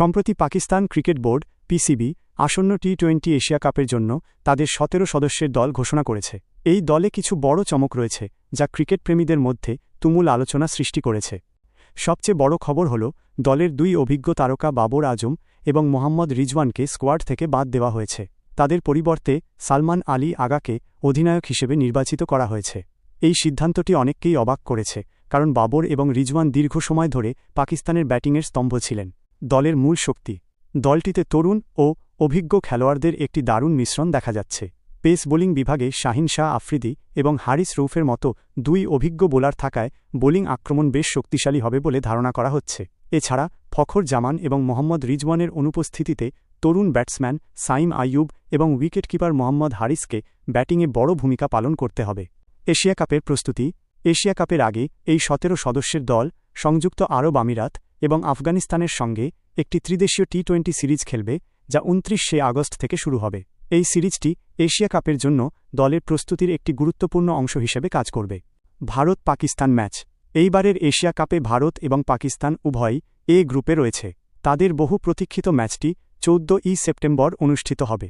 সম্প্রতি Pakistan cricket board, PCB, আসন্ন T twenty Asia কাপের জন্য তাদের সতেরো সদস্যের দল ঘোষণা করেছে। এই দলে কিছু বড় চমক রয়েছে, যা ক্রিকেট প্রেমীদের মধ্যে তুমুল আলোচনা সৃষ্টি করেছে। সবচেয়ে বড় খবর হল, দলের দুই অভিজ্ঞ তারকা বাবর আজম এবং মোহাম্মদ রিজওয়ানকে স্কোয়াড থেকে বাদ দেওয়া হয়েছে। তাদের পরিবর্তে সালমান আলী আগাকে অধিনায়ক হিসেবে নির্বাচিত করা হয়েছে। এই সিদ্ধান্তটি অনেককেই অবাক করেছে, কারণ বাবর এবং রিজওয়ান দীর্ঘ সময় ধরে পাকিস্তানের ব্যাটিংয়ের স্তম্ভ ছিলেন। দলের মূল শক্তি। দলটিতে তরুণ ও অভিজ্ঞ খেলোয়াড়দের একটি দারুণ মিশ্রণ দেখা যাচ্ছে। পেস বোলিং বিভাগে শাহিন শাহ আফ্রিদি এবং হারিস রৌফের মতো দুই অভিজ্ঞ বোলার থাকায় বোলিং আক্রমণ বেশ শক্তিশালী হবে বলে ধারণা করা হচ্ছে। এছাড়া ফখর জামান এবং মোহাম্মদ রিজওয়ানের অনুপস্থিতিতে তরুণ ব্যাটসম্যান সাইম আইয়ুব এবং উইকেটকিপার মোহাম্মদ হারিসকে ব্যাটিংয়ে বড় ভূমিকা পালন করতে হবে। এশিয়া কাপের প্রস্তুতি। এশিয়া কাপের আগে এই সতেরো সদস্যের দল সংযুক্ত আরব আমিরাত এবং আফগানিস্তানের সঙ্গে একটি ত্রিদেশীয় টি টোয়েন্টি সিরিজ খেলবে, যা উনত্রিশে আগস্ট থেকে শুরু হবে। এই সিরিজটি এশিয়া কাপের জন্য দলের প্রস্তুতির একটি গুরুত্বপূর্ণ অংশ হিসেবে কাজ করবে। ভারত পাকিস্তান ম্যাচ। এইবারের এশিয়া কাপে ভারত এবং পাকিস্তান উভয়ই এ গ্রুপে রয়েছে। তাদের বহু প্রতীক্ষিত ম্যাচটি চৌদ্দ ই সেপ্টেম্বর অনুষ্ঠিত হবে।